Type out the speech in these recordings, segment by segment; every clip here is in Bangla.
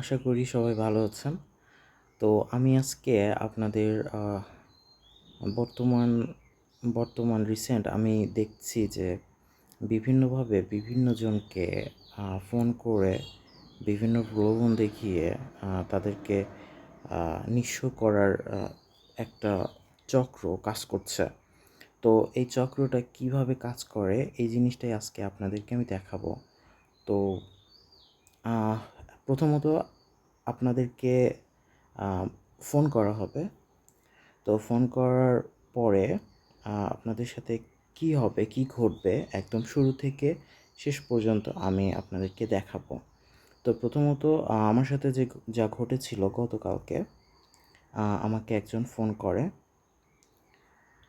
আশা করি সবাই ভালো আছেন। তো আমি আজকে আপনাদের বর্তমান বর্তমান রিসেন্ট আমি দেখছি যে বিভিন্নভাবে বিভিন্ন জনকে ফোন করে বিভিন্ন প্রলোভন দেখিয়ে তাদেরকে নিঃস্ব করার একটা চক্র কাজ করছে। তো এই চক্রটা কীভাবে কাজ করে এই জিনিসটাই আজকে আপনাদেরকে আমি দেখাবো। তো প্রথমত আপনাদেরকে ফোন করা হবে। তো ফোন করার পরে আপনাদের সাথে কি হবে, কি ঘটবে, একদম শুরু থেকে শেষ পর্যন্ত আমি আপনাদেরকে দেখাবো। তো প্রথমত আমার সাথে যে যা ঘটেছিল গতকালকে আমাকে একজন ফোন করে।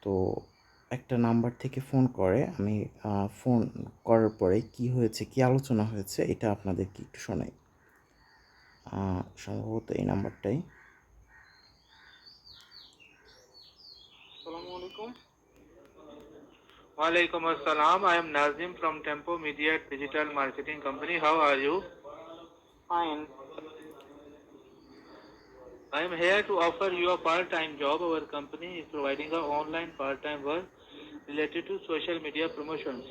তো একটা নাম্বার থেকে ফোন করে, আমি ফোন করার পরে কি হয়েছে, কি আলোচনা হয়েছে, এটা আপনাদেরকে একটু শোনাই। সম্ভবত এই নাম্বারটাই Assalamu alaikum. Walaikum assalam. I am Nazim from Tempo Media Digital Marketing Company. How are you? Fine. I am here to offer you a part-time job. Our company is providing a online part-time work related to social media promotions.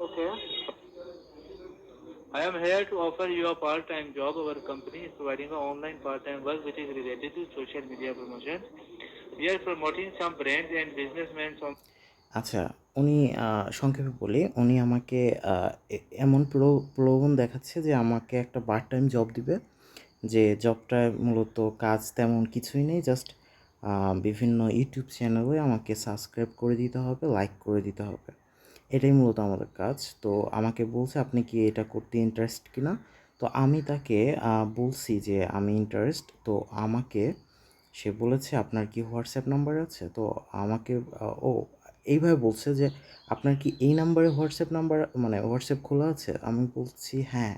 Okay. I am here to offer you a part-time job. Our company is providing a online part-time work which is related to social media promotion. We are promoting some brands and businessmen from আচ্ছা উনি সংক্ষেপে বলি উনি আমাকে এমন প্রলোভন দেখাচ্ছে যে আমাকে একটা পার্ট টাইম জব দিবে যে জবটায় মূলত কাজ তেমন কিছুই নেই জাস্ট বিভিন্ন ইউটিউব চ্যানেলে আমাকে সাবস্ক্রাইব করে দিতে হবে লাইক করে দিতে হবে এটাই মূলত আমাদের কাজ। তো আমাকে বলছে, আপনি কি এটা করতে ইন্টারেস্ট কিনা? তো আমি তাকে বলছি যে আমি ইন্টারেস্ট তো আমাকে, সে বলেছে, আপনার কি হোয়াটসঅ্যাপ নাম্বার আছে? তো আমাকে ও এইভাবে বলছে যে, আপনার কি এই নাম্বারে হোয়াটসঅ্যাপ নাম্বার মানে হোয়াটসঅ্যাপ খোলা আছে? আমি বলছি হ্যাঁ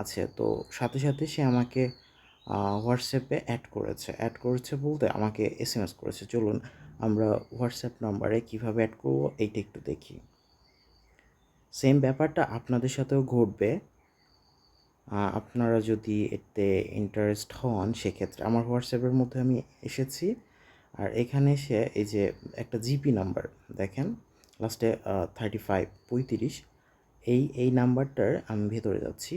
আছে। তো সাথে সাথে সে আমাকে হোয়াটসঅ্যাপে অ্যাড করেছে। অ্যাড করেছে বলতে আমাকে এস এম এস করেছে, চলুন, আমরা হোয়াটসঅ্যাপ নাম্বারে কীভাবে অ্যাড করব, এইটা একটু দেখি। সেম ব্যাপারটা আপনাদের সাথেও ঘটবে। আপনারা যদি এতে ইন্টারেস্ট হন, সেক্ষেত্রে আমার হোয়াটসঅ্যাপের মধ্যে আমি এসেছি। আর এখানে এসে এই যে একটা জিপি নাম্বার দেখেন লাস্টে থার্টি ফাইভ পঁয়ত্রিশ, এই এই নাম্বারটার আমি ভেতরে যাচ্ছি।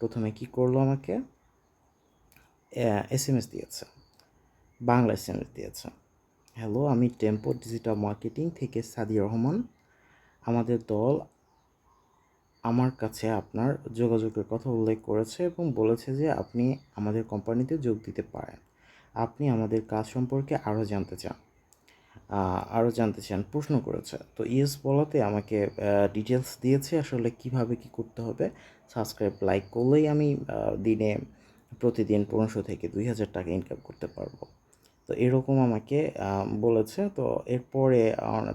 প্রথমে কি করল আমাকে? এস এম এস দিয়েছে। বাংলা এস এম এস দিয়েছে। হ্যালো আমি টেম্পো ডিজিটাল মার্কেটিং থেকে সাদিয়া রহমান। আমাদের দল আমার কাছে আপনার যোগাযোগের কথা উল্লেখ করেছে এবং বলেছে যে আপনি আমাদের কোম্পানিতে যোগ দিতে পারেন। আপনি আমাদের কাজ সম্পর্কে আরও জানতে চান। আরও জানতে চান, প্রশ্ন করেছে। তো ইয়েস বলাতে আমাকে ডিটেলস দিয়েছে আসলে কীভাবে কি করতে হবে। সাবস্ক্রাইব, লাইক করলেই আমি দিনে প্রতিদিন পনেরোশো থেকে দুই হাজার টাকা ইনকাম করতে পারব। তো এরকম আমাকে বলেছে। তো এরপরে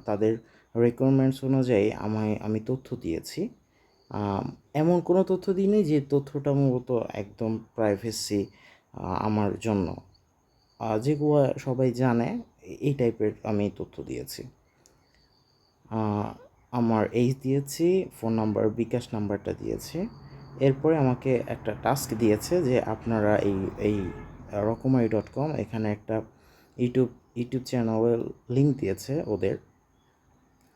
তাদের রিকোয়ারমেন্টস অনুযায়ী আমায় আমি তথ্য দিয়েছি। এমন কোনো তথ্য দিইনি যে তথ্যটা মূলত একদম প্রাইভেসি আমার জন্য। যেগুলো সবাই জানে, এই টাইপের আমি তথ্য দিয়েছি। আমার এইজ দিয়েছি ফোন নাম্বার বিকাশ নাম্বারটা দিয়েছি। এরপরে আমাকে একটা টাস্ক দিয়েছে যে আপনারা এই এই রকমারি ডট কম এখানে একটা ইউটিউব ইউটিউব চ্যানেলের লিঙ্ক দিয়েছে ওদের।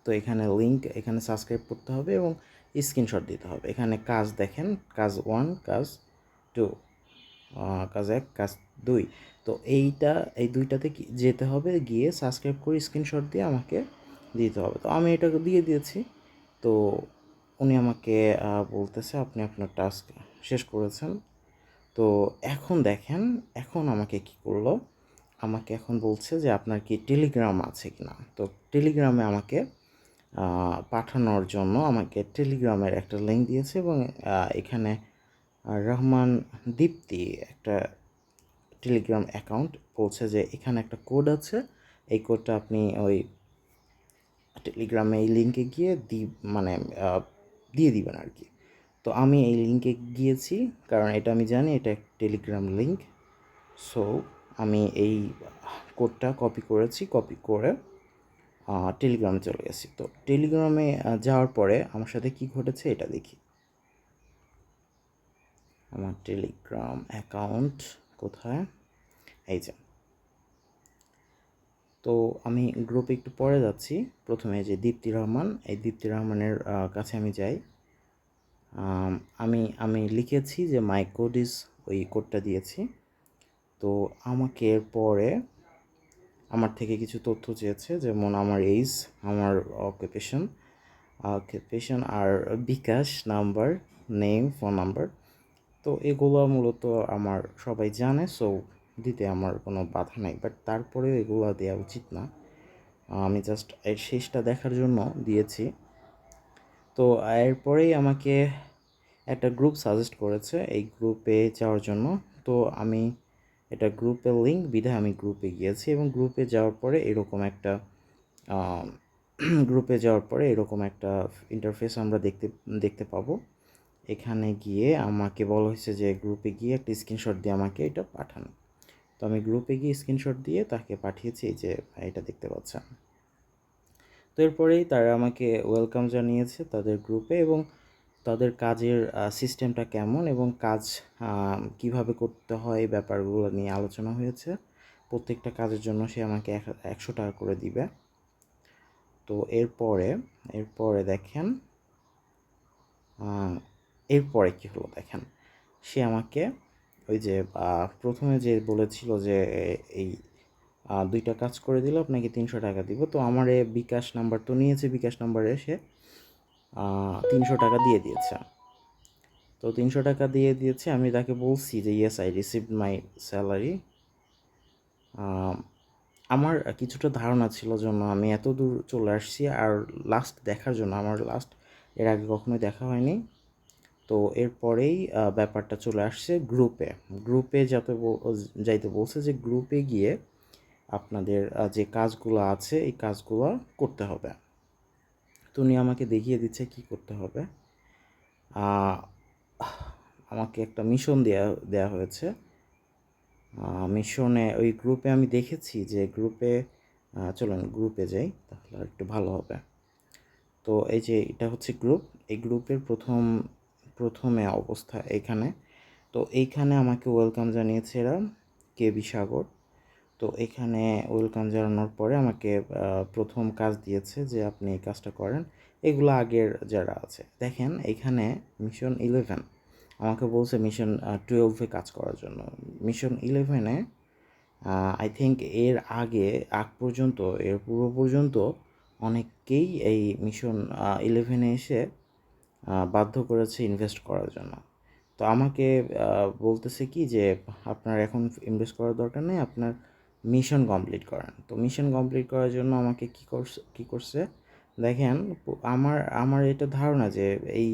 তো এখানে লিঙ্ক এখানে সাবস্ক্রাইব করতে হবে এবং স্ক্রিনশট দিতে হবে। এখানে কাজ দেখেন, কাজ ওয়ান কাজ টু কাজ এক, কাজ দুই। তো এইটা, এই দুইটাতে যেতে হবে, গিয়ে সাবস্ক্রাইব করে স্ক্রিনশট দিয়ে আমাকে দিতে হবে। তো আমি এটা দিয়ে দিয়েছি। তো উনি আমাকে বলতেছে, আপনি আপনার টাস্ক শেষ করেছেন। তো এখন দেখেন, এখন আমাকে কি করল? আমাকে এখন বলছে যে, আপনার কি টেলিগ্রাম আছে কি না তো টেলিগ্রামে আমাকে পাঠানোর জন্য আমাকে টেলিগ্রামের একটা লিঙ্ক দিয়েছে এবং এখানে রহমান দীপ্তি একটা টেলিগ্রাম অ্যাকাউন্ট বলছে যে এখানে একটা কোড আছে। এই কোডটা আপনি ওই টেলিগ্রামে এই লিঙ্কে গিয়ে দি মানে দিয়ে দিবেন আর কি। তো আমি এই লিঙ্কে গিয়েছি, কারণ এটা আমি জানি, এটা টেলিগ্রাম লিঙ্ক সো আমি এই কোডটা কপি করেছি কপি করে টেলিগ্রামে চলে গেছি। তো টেলিগ্রামে যাওয়ার পরে আমার সাথে কি ঘটেছে এটা দেখি। আমার টেলিগ্রাম অ্যাকাউন্ট কোথায়? এই যে। তো আমি গ্রুপে একটু পরে যাচ্ছি। প্রথমে যে দীপ্তি রহমান, এই দীপ্তি রহমানের কাছে আমি যাই। আমি আমি লিখেছি যে মাই কোড ইজ ওই কোডটা দিয়েছি। তো আমাকে এরপরে আমার থেকে কিছু তথ্য চেয়েছে, যেমন আমার এইজ আমার অকুপেশন অকুপেশন আর bKash number name phone number তো এগুলো মূলত আমার সবাই জানে সো দিতে আমার কোনো বাধা নেই। বাট তারপরেও এগুলো দেওয়া উচিত না। আমি জাস্ট এর শেষটা দেখার জন্য দিয়েছি। তো এরপরেই আমাকে একটা গ্রুপ সাজেস্ট করেছে, এই গ্রুপে যাওয়ার জন্য। তো আমি এটা গ্রুপে লিঙ্ক বিধায় আমি গ্রুপে গিয়েছি এবং গ্রুপে যাওয়ার পরে এরকম একটা গ্রুপে যাওয়ার পরে এরকম একটা ইন্টারফেস আমরা দেখতে দেখতে পাবো। এখানে গিয়ে আমাকে বলা হয়েছে যে গ্রুপে গিয়ে একটা স্ক্রিনশট দিয়ে আমাকে এটা পাঠানো। তো আমি গ্রুপে গিয়ে স্ক্রিনশট দিয়ে তাকে পাঠিয়েছি যে এটা দেখতে পাচ্ছেন। তো এরপরেই তারা আমাকে ওয়েলকাম জানিয়েছে তাদের গ্রুপে এবং তাদের কাজের সিস্টেমটা কেমন এবং কাজ কীভাবে করতে হয় এই ব্যাপারগুলো নিয়ে আলোচনা হয়েছে। প্রত্যেকটা কাজের জন্য সে আমাকে এক- একশো টাকা করে দিবে। তো এরপরে এরপরে দেখেন এরপরে কী হলো দেখেন, সে আমাকে ওই যে প্রথমে যে বলেছিল যে এই দুইটা কাজ করে দিলে, আপনাকে তিনশো টাকা দিব। তো আমার এ বিকাশ নাম্বার তো নিয়েছে, বিকাশ নাম্বারে সে তিনশো টাকা দিয়ে দিয়েছে। তো তিনশো টাকা দিয়ে দিয়েছে, আমি তাকে বলছি যে yes I received my salary আমার কিছুটা ধারণা ছিল জন্য আমি এত দূর চলে আসছি, আর লাস্ট দেখার জন্য, আমার লাস্ট এর আগে কখনোই দেখা হয়নি। তো এরপরেই ব্যাপারটা চলে আসছে গ্রুপে গ্রুপে যাতে যাইতে বলছে যে গ্রুপে গিয়ে আপনাদের যে কাজগুলো আছে, এই কাজগুলো করতে হবে। তো উনি আমাকে দেখিয়ে দিচ্ছে কি করতে হবে। আমাকে একটা মিশন দেয়া দেয়া হয়েছে। মিশনে ওই গ্রুপে আমি দেখেছি যে গ্রুপে চলুন গ্রুপে যাই, তাহলে একটু ভালো হবে। তো এই যে এটা হচ্ছে গ্রুপ এই গ্রুপের প্রথম, প্রথমে অবস্থা এখানে। তো এইখানে আমাকে ওয়েলকাম জানিয়েছে এরা, কে বি সাগর। তো এখানে ওয়েলকাম জানানোর পরে আমাকে প্রথম কাজ দিয়েছে যে আপনি এই কাজটা করেন। এগুলো আগের যারা আছে, দেখেন এখানে মিশন ইলেভেন, আমাকে বলছে মিশন টুয়েলভে কাজ করার জন্য। মিশন ইলেভেনে আই থিঙ্ক এর আগে, আগ পর্যন্ত, এর পূর্ব পর্যন্ত অনেককেই এই মিশন ইলেভেনে এসে বাধ্য করেছে ইনভেস্ট করার জন্য। তো আমাকে বলতেছে কি যে আপনার এখন ইনভেস্ট করার দরকার নেই, আপনার মিশন কমপ্লিট করেন। তো মিশন কমপ্লিট করার জন্য আমাকে কি করছে, কী করছে? দেখেন, আমার আমার এটা ধারণা যে এই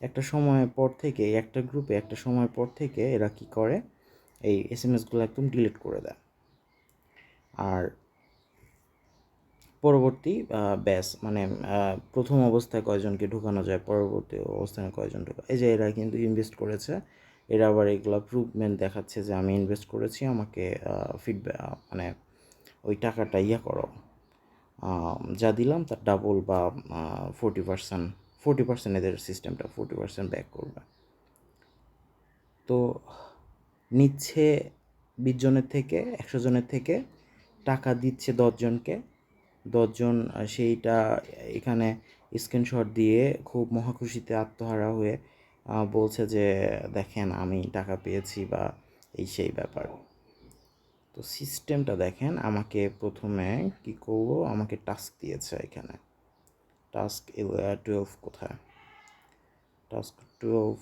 একটা সময় পর থেকে একটা গ্রুপে একটা সময় পর থেকে এরা কি করে? এই এস এম এসগুলো একদম ডিলিট করে দেয়। আর পরবর্তী ব্যাস মানে প্রথম অবস্থায় কয়জনকে ঢুকানো যায়, পরবর্তী অবস্থায় কয়জন ঢুকা এই যে এরা কিন্তু ইনভেস্ট করেছে। এরা আবার এগুলো প্রুভমেন্ট দেখাচ্ছে যে আমি ইনভেস্ট করেছি, আমাকে ফিডব্যাক মানে ওই টাকাটা ইয়ে করো। যা দিলাম তার ডাবল বা ফোরটি পার্সেন্ট ফোরটি পার্সেন্ট এদের সিস্টেমটা ফোরটি পার্সেন্ট ব্যাক করবে। তো নিচ্ছে বিশ জনের থেকে, একশো জনের থেকে, টাকা দিচ্ছে দশজনকে দশজন সেইটা এখানে স্ক্রিনশট দিয়ে খুব মহাখুশিতে আত্মহারা হয়ে বলছে যে, দেখেন, আমি টাকা পেয়েছি বা এই সেই ব্যাপার। তো সিস্টেমটা দেখেন, আমাকে প্রথমে কি করব? আমাকে টাস্ক দিয়েছে এখানে। টাস্ক টুয়েলভ কোথায়? টাস্ক টুয়েলভ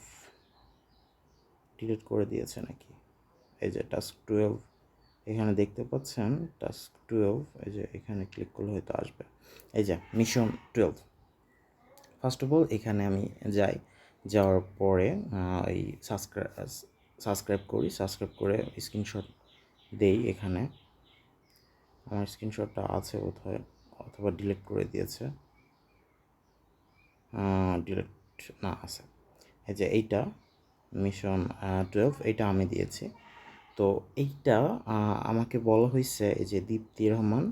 ডিলিট করে দিয়েছে নাকি? এই যে টাস্ক টুয়েলভ এখানে দেখতে পাচ্ছেন, টাস্ক টুয়েলভ এই যে এখানে ক্লিক করলে হয়তো আসবে। এই যে mission twelve first of all এখানে আমি যাই। যাওয়ার পরে এই সাবস্ক্রাইব সাবস্ক্রাইব করি, সাবস্ক্রাইব করে স্ক্রিনশট দেই এখানে। আমার স্ক্রিনশটটা আছে কোথায় অথবা ডিলিট করে দিয়েছে। ডিলিট না, আছে। এই যে এইটা মিশন টুয়েলভ এইটা আমি দিয়েছি। তো এইটা আমাকে বলা হয়েছে এই যে দীপ্তি রহমান,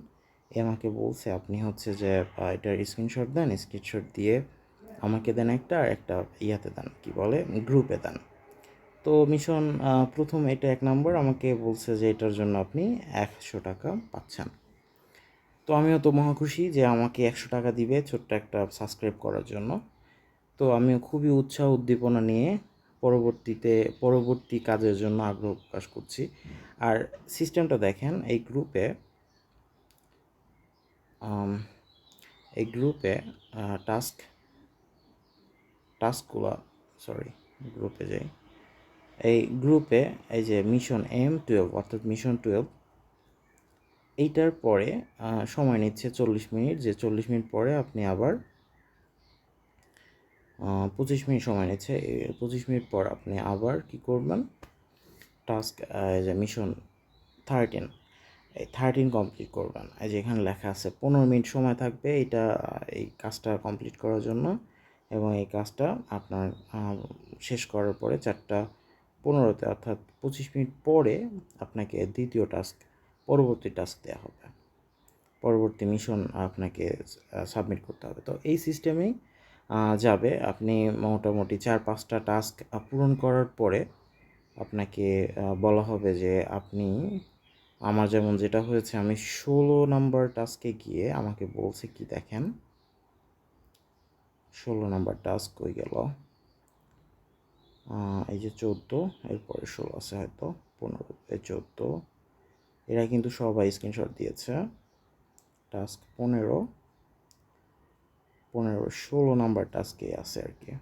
এ আমাকে বলছে, আপনি হচ্ছে যে এটার স্ক্রিনশট দেন স্ক্রিনশট দিয়ে আমাকে দেন একটা আর একটা ইয়াতে দেন, কি বলে, গ্রুপে দেন। তো মিশন প্রথম এটা এক নম্বর, আমাকে বলছে যে এটার জন্য আপনি একশো টাকা পাচ্ছেন। তো আমিও তো মহাখুশি যে আমাকে একশো টাকা দিবে ছোট্ট একটা সাবস্ক্রাইব করার জন্য। তো আমিও খুবই উৎসাহ উদ্দীপনা নিয়ে পরবর্তীতে, পরবর্তী কাজের জন্য আগ্রহ প্রকাশ করছি। আর সিস্টেমটা দেখেন, এই গ্রুপে এই গ্রুপে টাস্ক টাস্কগুলো সরি গ্রুপে যাই। এই গ্রুপে এই যে মিশন এম টুয়েলভ অর্থাৎ মিশন টুয়েলভ এইটার পরে সময় নিচ্ছে চল্লিশ মিনিট। যে চল্লিশ মিনিট পরে আপনি আবার পঁচিশ মিনিট সময় নিচ্ছে। পঁচিশ মিনিট পর আপনি আবার কি করবেন? টাস্ক যে মিশন থার্টিন এই থার্টিন কমপ্লিট করবেন। এই যে এখানে লেখা আছে, পনেরো মিনিট সময় থাকবে। এটা এই কাজটা কমপ্লিট করার জন্য। এবং এই কাজটা আপনার শেষ করার পরে চারটা পনেরোতে অর্থাৎ পঁচিশ মিনিট পরে আপনাকে দ্বিতীয় টাস্ক, পরবর্তী টাস্ক দেওয়া হবে। পরবর্তী মিশন আপনাকে সাবমিট করতে হবে। তো এই সিস্টেমেই যাবে। আপনি মোটামুটি চার, পাঁচটা টাস্ক পূরণ করার পরে আপনাকে বলা হবে যে আপনি, আমার যেমন যেটা হয়েছে, আমি ষোলো নম্বর টাস্কে গিয়ে আমাকে বলছে কি দেখেন। ষোলো নাম্বার টাস্ক হয়ে গেল। এই যে চোদ্দ, এরপরে ষোলো আছে হয়তো, পনেরো চোদ্দ। এরা কিন্তু সবাই স্ক্রিনশট দিয়েছে। টাস্ক পনেরো পনেরো, ষোলো নাম্বার টাস্কে আছে আর কি।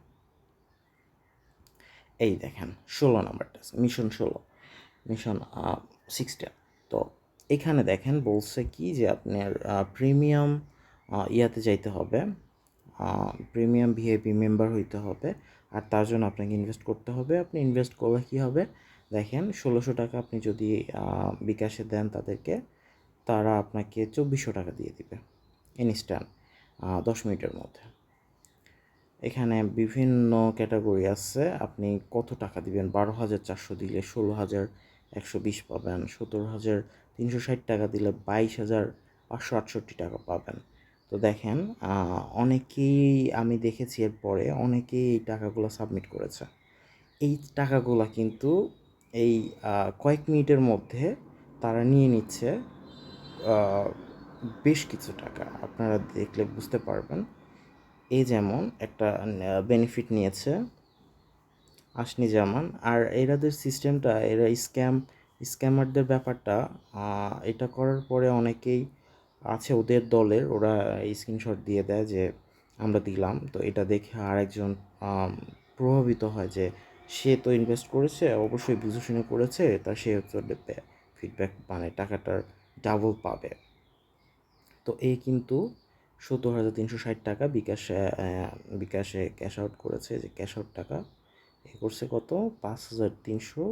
এই দেখেন, ষোলো নাম্বার টাস্ক, মিশন ষোলো, মিশন সিক্সটা তো এখানে দেখেন বলছে কি যে আপনার প্রিমিয়াম ইয়াতে যাইতে হবে। প্রিমিয়াম ভিআইপি মেম্বার হইতে হবে। আর তার জন্য আপনাকে ইনভেস্ট করতে হবে। আপনি ইনভেস্ট করলে কী হবে? দেখেন, ষোলোশো টাকা আপনি যদি বিকাশে দেন তাদেরকে, তারা আপনাকে চব্বিশশো টাকা দিয়ে দিবে। ইনস্ট্যান্ট দশ মিনিটের মধ্যে। এখানে বিভিন্ন ক্যাটাগরি আছে। আপনি কত টাকা দিবেন? বারো হাজার চারশো দিলে ষোলো হাজার একশো বিশ পাবেন। সতেরো হাজার তিনশো ষাট টাকা দিলে বাইশ হাজার পাঁচশো আটষট্টি টাকা পাবেন। তো দেখেন অনেকেই আমি দেখেছি এরপরে অনেকেই এই টাকাগুলো সাবমিট করেছে। এই টাকাগুলো কিন্তু এই কয়েক মিনিটের মধ্যে তারা নিয়ে নিচ্ছে বেশ কিছু টাকা। আপনারা দেখলে বুঝতে পারবেন। এই যেমন একটা বেনিফিট নিয়েছে আসনি জামান। আর এরাদের সিস্টেমটা এরা স্ক্যাম স্ক্যামারদের ব্যাপারটা এটা করার পরে অনেকেই আছে ওদের দলের, ওরা স্ক্রিনশট দিয়ে দেয় যে আমরা দিলাম। তো এটা দেখে আরেকজন প্রভাবিত হয় যে সে তো ইনভেস্ট করেছে, অবশ্যই বুঝে শুনে করেছে, তা সে হচ্ছে ফিডব্যাক মানে টাকাটার ডাবল পাবে। তো এই কিন্তু সত্তর হাজার তিনশো ষাট টাকা বিকাশে বিকাশে ক্যাশ আউট করেছে, যে ক্যাশ আউট টাকা। এ করছে কত? পাঁচ হাজার তিনশো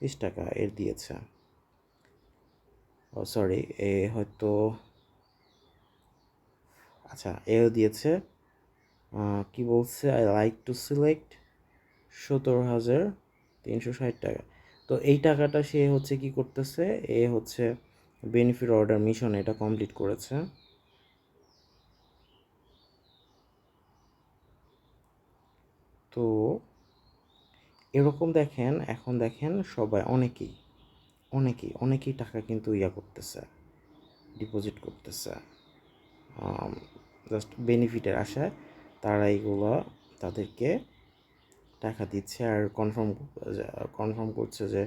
বিশ টাকা এর দিয়েছে। সরি এ হয়তো আচ্ছা এও দিয়েছে। কি বলছে? আই লাইক টু সিলেক্ট সতেরো হাজার তিনশো ষাট টাকা। তো এই টাকাটা সে হচ্ছে কি করতেছে? এ হচ্ছে বেনিফিট অর্ডার মিশন এটা কমপ্লিট করেছে। তো, এরকম দেখেন, এখন দেখেন সবাই, অনেকেই। অনেকেই অনেকেই টাকা কিন্তু ইয়া করতেছে ডিপোজিট করতেছে। জাস্ট বেনিফিটের আশায় তারা এইগুলো তাদেরকে টাকা দিচ্ছে আর কনফার্ম কনফার্ম করছে যে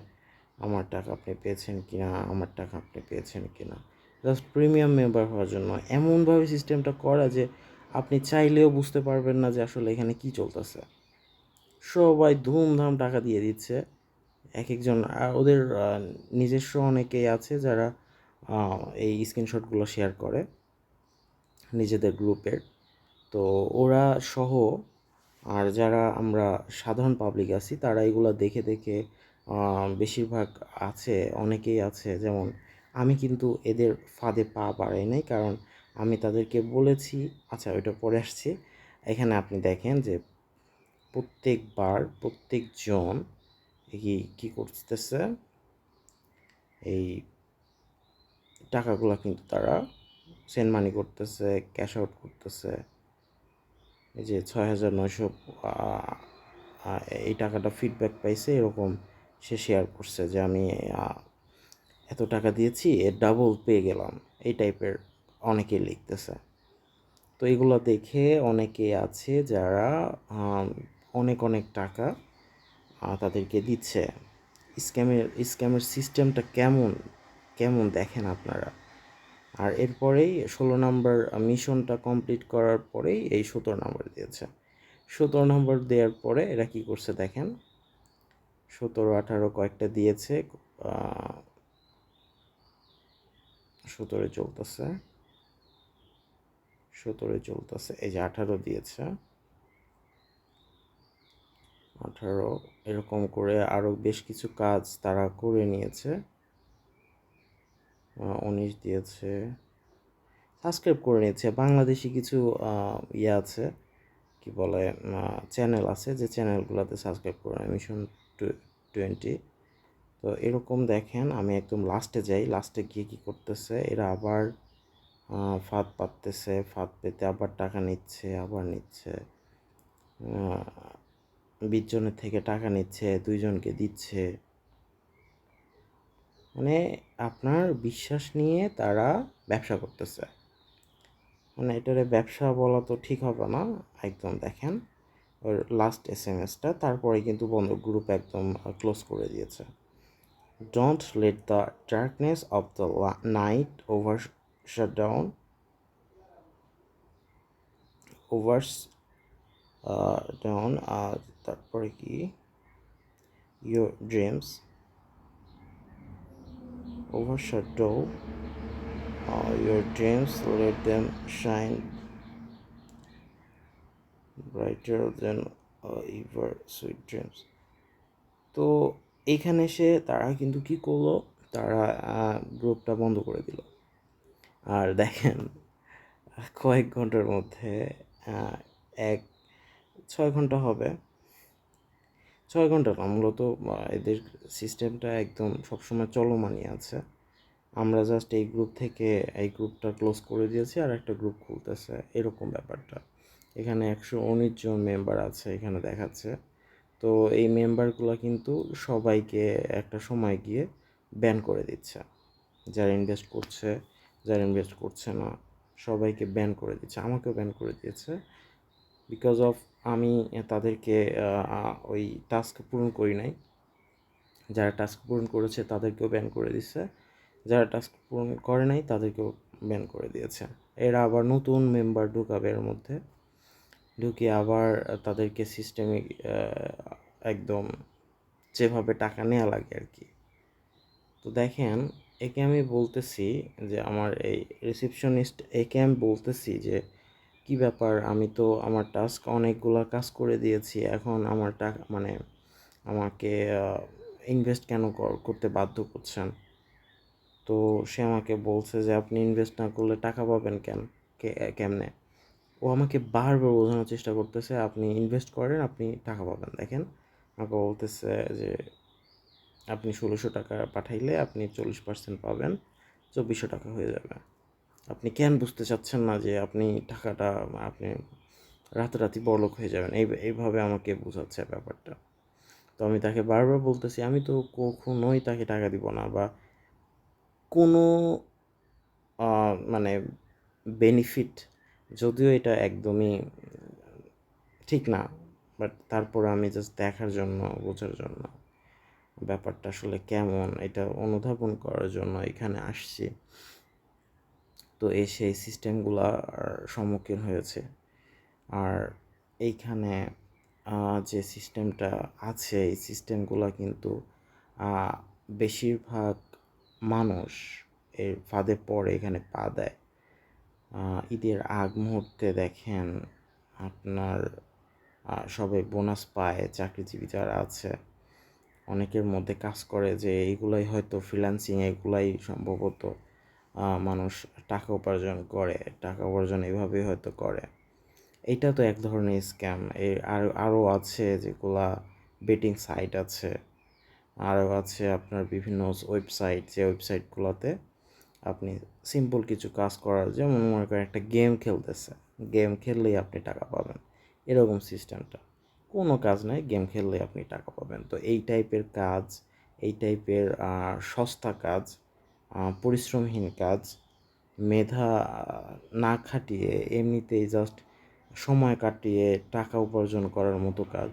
আমার টাকা আপনি পেয়েছেন কি না আমার টাকা আপনি পেয়েছেন কি না জাস্ট প্রিমিয়াম মেম্বার হওয়ার জন্য এমনভাবে সিস্টেমটা করা যে আপনি চাইলেও বুঝতে পারবেন না যে আসলে এখানে কি চলতেছে। সবাই ধুমধাম টাকা দিয়ে দিচ্ছে। এক একজন ওদের নিজস্ব অনেকেই আছে যারা এই স্ক্রিনশটগুলো শেয়ার করে নিজেদের গ্রুপের তো ওরা সহ, আর যারা আমরা সাধারণ পাবলিক আছি, তারা এগুলো দেখে দেখে বেশিরভাগ আছে, অনেকেই আছে। যেমন, আমি কিন্তু এদের ফাঁদে পা বাড়াই নাই, কারণ আমি তাদেরকে বলেছি আচ্ছা ওইটা পরে আসছি। এখানে আপনি দেখেন যে, প্রত্যেকবার প্রত্যেকজন কি, কী করতেছে? এই টাকাগুলো কিন্তু তারা সেন্ড মানি করতেছে ক্যাশ আউট করতেছে। এই যে ছয় হাজার নয়শো এই টাকাটা ফিডব্যাক পাইছে, এরকম সে শেয়ার করছে যে আমি এত টাকা দিয়েছি এর ডাবল পেয়ে গেলাম। এই টাইপের অনেকেই লিখতেছে। তো এগুলো দেখে অনেকে আছে যারা অনেক অনেক টাকা তাদেরকে দিচ্ছে। স্ক্যামের স্ক্যামের সিস্টেমটা কেমন কেমন দেখেন আপনারা? আর এরপরেই ষোলো নম্বর মিশনটা কমপ্লিট করার পরেই এই সতেরো নম্বর দিয়েছে। সতেরো নম্বর দেওয়ার পরে এরা কী করছে দেখেন? সতেরো, আঠারো কয়েকটা দিয়েছে সতেরো চলতেছে। সতেরো চলতেছে, এই যে আঠারো দিয়েছে। আঠারো, এরকম করে আরও বেশ কিছু কাজ তারা করে নিয়েছে। উনিশ দিয়েছে সাবস্ক্রাইব করে নিয়েছে। বাংলাদেশি কিছু ইয়ে আছে, কি বলে চ্যানেল আছে, যে চ্যানেলগুলোতে সাবস্ক্রাইব করে মিশন টোয়েন্টি তো এরকম দেখেন, আমি একদম লাস্টে যাই। লাস্টে গিয়ে কী করতেছে, এরা আবার ফাঁদ পাততেছে। ফাঁদ পেতে আবার টাকা নিচ্ছে, আবার নিচ্ছে। বিশ জনের থেকে টাকা নিচ্ছে, দুইজনকে দিচ্ছে। মানে আপনার বিশ্বাস নিয়ে তারা ব্যবসা করতেছে। মানে এটারে ব্যবসা বলা তো ঠিক হবে না, একদম দেখেন। ওর লাস্ট এস এম এসটা তারপরে কিন্তু বন্ধ গ্রুপ একদম ক্লোজ করে দিয়েছে। Don't let the darkness of the night over shut down over down তারপরে কি? Your dreams overshadow uh, your let them shine brighter than uh, ever sweet dreams. তো এইখানে এসে তারা কিন্তু কি করল? তারা গ্রুপটা বন্ধ করে দিল। আর দেখেন কয়েক ঘণ্টার মধ্যে এক ছয় ঘণ্টা হবে। ছয় ঘণ্টা না, মূলত এদের সিস্টেমটা একদম সবসময় চলমানই আছে। আমরা জাস্ট এই গ্রুপ থেকে এই গ্রুপটা ক্লোজ করে দিয়েছি আর একটা গ্রুপ খুলতেছে, এরকম ব্যাপারটা। এখানে একশো উনিশ জন মেম্বার আছে, এখানে দেখাচ্ছে। তো এই মেম্বারগুলো কিন্তু সবাইকে একটা সময় গিয়ে ব্যান করে দিচ্ছে। যারা ইনভেস্ট করছে, যারা ইনভেস্ট করছে না, সবাইকে ব্যান করে দিচ্ছে, আমাকেও ব্যান করে দিয়েছে। বিকজ অফ আমি তাদেরকে ওই টাস্ক পূরণ করি নাই। যারা টাস্ক পূরণ করেছে তাদেরকেও ব্যান করে দিচ্ছে যারা টাস্ক পূরণ করে নাই তাদেরকেও ব্যান করে দিয়েছে। এরা আবার নতুন মেম্বার ঢুকাবে এর মধ্যে। ঢুকিয়ে আবার তাদেরকে সিস্টেমে একদম যেভাবে টাকা নেওয়া লাগে আর কি। তো দেখেন, একে আমি বলতেছি যে, আমার এই রিসেপশনিস্ট একে আমি বলতেছি যে কি ব্যাপার? আমি তো আমার টাস্ক অনেকগুলো কাজ করে দিয়েছি। এখন আমার টাকা মানে আমাকে ইনভেস্ট কেন কর- করতে বাধ্য করছেন? তো সে আমাকে বলছে যে, আপনি ইনভেস্ট না করলে টাকা পাবেন কেন? কেমনে? ও আমাকে বারবার বোঝানোর চেষ্টা করতেছে, আপনি ইনভেস্ট করেন, আপনি টাকা পাবেন। দেখেন, আমাকে বলতেছে যে, আপনি ষোলোশো টাকা পাঠাইলে আপনি চল্লিশ পার্সেন্ট পাবেন, চব্বিশশো টাকা হয়ে যাবে। আপনি কেন বুঝতে চাচ্ছেন না যে আপনি টাকাটা, আপনি রাতারাতি বড়লোক হয়ে যাবেন? এই, এইভাবে আমাকে বোঝাচ্ছে ব্যাপারটা। তো আমি তাকে বারবার বলতেছি, আমি তো কখনোই তাকে টাকা দিব না বা কোনো মানে বেনিফিট যদিও এটা একদমই ঠিক না বাট তারপর আমি জাস্ট দেখার জন্য, বোঝার জন্য ব্যাপারটা আসলে কেমন, এটা অনুধাবন করার জন্য এখানে আসছি। তো এই সেই সিস্টেমগুলার সম্মুখীন হয়েছে। আর এইখানে যে সিস্টেমটা আছে, এই সিস্টেমগুলো কিন্তু বেশিরভাগ মানুষ এর ফাঁদে পড়ে, এখানে পা দেয়। ঈদের আগ মুহূর্তে দেখেন আপনার সবাই বোনাস পায়, চাকরিজীবী যারা আছে, অনেকের মধ্যে কাজ করে যে এইগুলাই হয়তো ফ্রিল্যান্সিং এগুলাই সম্ভবত মানুষ টাকা উপার্জন করে, টাকা উপার্জন এভাবেই হয়তো করে। এটা তো এক ধরনের স্ক্যাম এর আর আরও আছে যেগুলা বেটিং সাইট আছে আরও আছে আপনার বিভিন্ন ওয়েবসাইট যে ওয়েবসাইটগুলোতে আপনি সিম্পল কিছু কাজ করার, যেমন মনে করেন একটা গেম খেলতেছে। গেম খেললেই আপনি টাকা পাবেন। এরকম সিস্টেমটা কোনো কাজ নাই গেম খেললেই আপনি টাকা পাবেন। তো এই টাইপের কাজ, এই টাইপের সস্তা কাজ পরিশ্রমহীন কাজ, মেধা না খাটিয়ে এমনিতেই জাস্ট সময় কাটিয়ে টাকা উপার্জন করার মতো কাজ,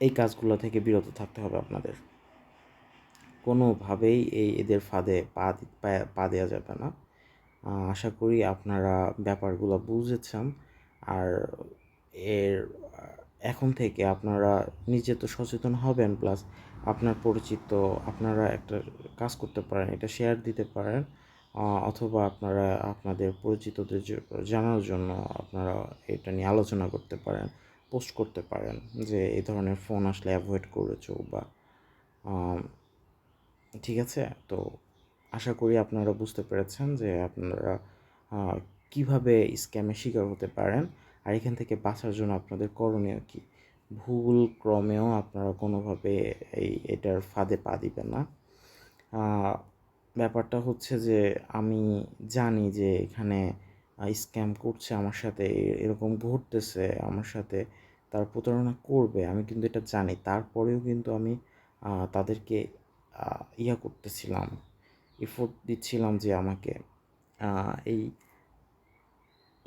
এই কাজগুলো থেকে বিরত থাকতে হবে আপনাদের। কোনোভাবেই এই এদের ফাঁদে পা পা দেওয়া যাবে না। আশা করি আপনারা ব্যাপারগুলো বুঝেছেন। আর এর, এখন থেকে আপনারা নিজে তো সচেতন হবেন প্লাস আপনার পরিচিত, আপনারা একটা কাজ করতে পারেন এটা শেয়ার দিতে পারেন অথবা আপনারা আপনাদের পরিচিতদের জানার জন্য আপনারা এটা নিয়ে আলোচনা করতে পারেন পোস্ট করতে পারেন যে এই ধরনের ফোন আসলে অ্যাভয়েড করেছ বা ঠিক আছে? তো আশা করি আপনারা বুঝতে পেরেছেন যে আপনারা কীভাবে স্ক্যামের শিকার হতে পারেন, আর এখান থেকে বাঁচার জন্য আপনাদের করণীয় কি? ভুল ক্রমেও আপনারা কোনোভাবে এই এটার ফাঁদে পা দিবেন না। ব্যাপারটা হচ্ছে যে আমি জানি যে এখানে স্ক্যাম করছে আমার সাথে এরকম ঘটতেছে আমার সাথে, তার প্রতারণা করবে, আমি কিন্তু এটা জানি। তারপরেও কিন্তু আমি তাদেরকে ইয়া করতেছিলাম এফোর্ট দিচ্ছিলাম যে আমাকে এই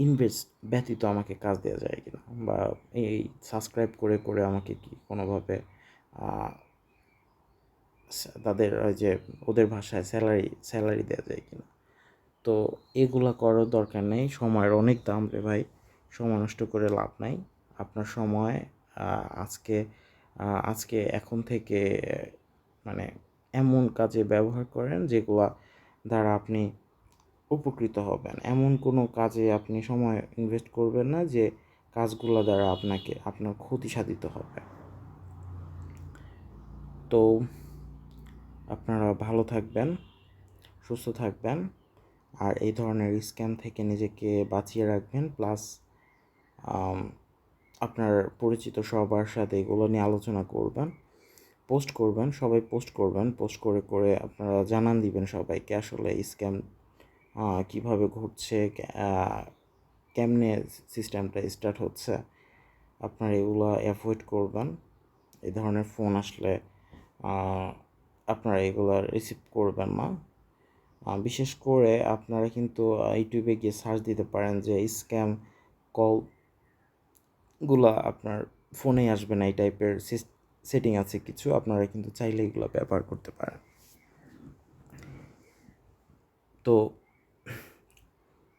ইনভেস্ট ব্যতীত আমাকে কাজ দেওয়া যায় কিনা বা এই সাবস্ক্রাইব করে করে আমাকে কি কোনোভাবে তাদের ওই যে ওদের ভাষায় স্যালারি স্যালারি দেওয়া যায় কিনা। তো এগুলা করার দরকার নেই। সময়ের অনেক দাম রে ভাই। সময় নষ্ট করে লাভ নাই। আপনার সময় আজকে আজকে এখন থেকে মানে এমন কাজে ব্যবহার করেন যেগুলা দ্বারা আপনি উপকৃত হবেন। এমন কোনো কাজে আপনি সময় ইনভেস্ট করবেন না যে কাজগুলো দ্বারা আপনাকে, আপনার ক্ষতি সাধিত হবে। তো আপনারা ভালো থাকবেন, সুস্থ থাকবেন, আর এই ধরনের স্ক্যাম থেকে নিজেকে বাঁচিয়ে রাখবেন প্লাস আপনার পরিচিত সবার সাথে এগুলো নিয়ে আলোচনা করবেন পোস্ট করবেন, সবাই পোস্ট করবেন পোস্ট করে করে আপনারা জানান দিবেন সবাইকে আসলে স্ক্যাম কীভাবে ঘটছে কেমনে সিস্টেমটা স্টার্ট হচ্ছে, আপনারা এগুলো অ্যাভয়েড করবেন। এই ধরনের ফোন আসলে আপনারা এগুলো রিসিভ করবেন না। বিশেষ করে আপনারা কিন্তু ইউটিউবে গিয়ে সার্চ দিতে পারেন যে স্ক্যাম কলগুলা আপনার ফোনেই আসবে না, এই টাইপের সেটিং আছে কিছু, আপনারা কিন্তু চাইলে এগুলো ব্যবহার করতে পারেন। তো